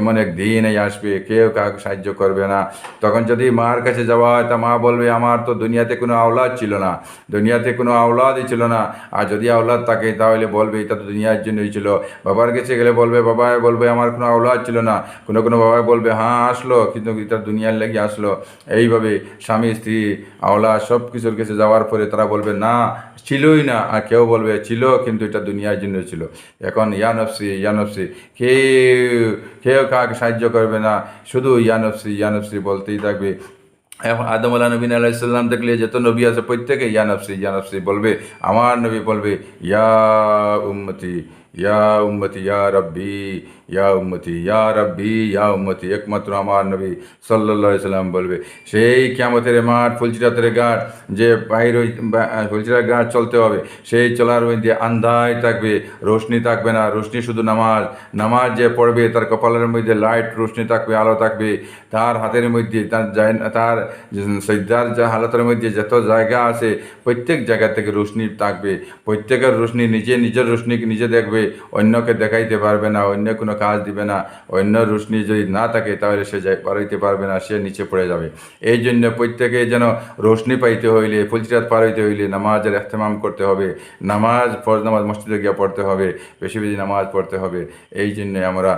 এমন এক দিন এই আসবে, কেউ কাউকে সাহায্য করবে না। তখন যদি মার কাছে যাওয়া হয়, তা মা বলবে, আমার তো দুনিয়াতে কোনো আওলাদ ছিল না, দুনিয়াতে কোনো আওলাদই ছিল না। আর যদি আওলাদ থাকে, তাহলে বলবে, এটা তো দুনিয়ার জন্যই ছিল। বাবার কাছে গেলে বলবে, বাবা বলবে, আমার কোনো আওলাদ ছিল না। কোনো কোনো বাবা বলবে হ্যাঁ আসলো, কিন্তু এটা দুনিয়ার লেগে আসলো। এইভাবে স্বামী, স্ত্রী আওলা সব কিছুর কাছে যাওয়ার পরে তারা বলবে, না, ছিলই না। আর কেউ বলবে, ছিল, কিন্তু এটা দুনিয়ার জন্য ছিল। এখন ইয়ানফসি ইয়ানফসি কেউ কেউ কাকে সাহায্য করবে না, শুধু ইয়ানফসি ইয়ানফসি বলতেই থাকবে। এখন আদম আল্লাহ নবীন আলাইসাল্লাম দেখলে যত নবী আছে প্রত্যেকে ইয়ানফসি ইয়ানফসি বলবে, আমার নবী বলবে, ইয়া উম্মতি ইয়া উম্মতি, ইয়া রব্বি, ইয়া উম্মতি, ইয়া রব্বি, ইয়া উম্মতি, একমাত্র আমার নবী সাল্লাহ সাল্লাম বলবে, সেই ক্যামতের মাঠ, ফুলচিরাতের ঘাট, যে বাইর ফুলচিরার ঘাট চলতে হবে, সেই চলার মধ্যে আন্ধায় থাকবে, রোশনি থাকবে না, রোশনি শুধু নামাজ নামাজ যে পড়বে, তার কপালের মধ্যে লাইট রোশনি থাকবে, আলো থাকবে, তার হাতের মধ্যে, তার তার সজ্জার যা হালতের মধ্যে যত জায়গা আছে, প্রত্যেক জায়গা থেকে রোশনি থাকবে, প্রত্যেকের রোশনি নিজে নিজের রোশনিকে নিজে দেখবে অন্যকে দেখাইতে পারবে না, অন্য কোনো কাজ দিবে না, অন্য রোশনি যদি না থাকে তাহলে সে পারাইতে পারবে না, সে নিচে পড়ে যাবে। এই জন্য প্রত্যেকে যেন রোশনি পাইতে হইলে, ফুলচিরাত পার হইতে হইলে নামাজের এহতেমাম করতে হবে। নামাজ, ফরজ নামাজ মসজিদে গিয়ে পড়তে হবে, বেশি বেশি নামাজ পড়তে হবে। এই জন্যে আমরা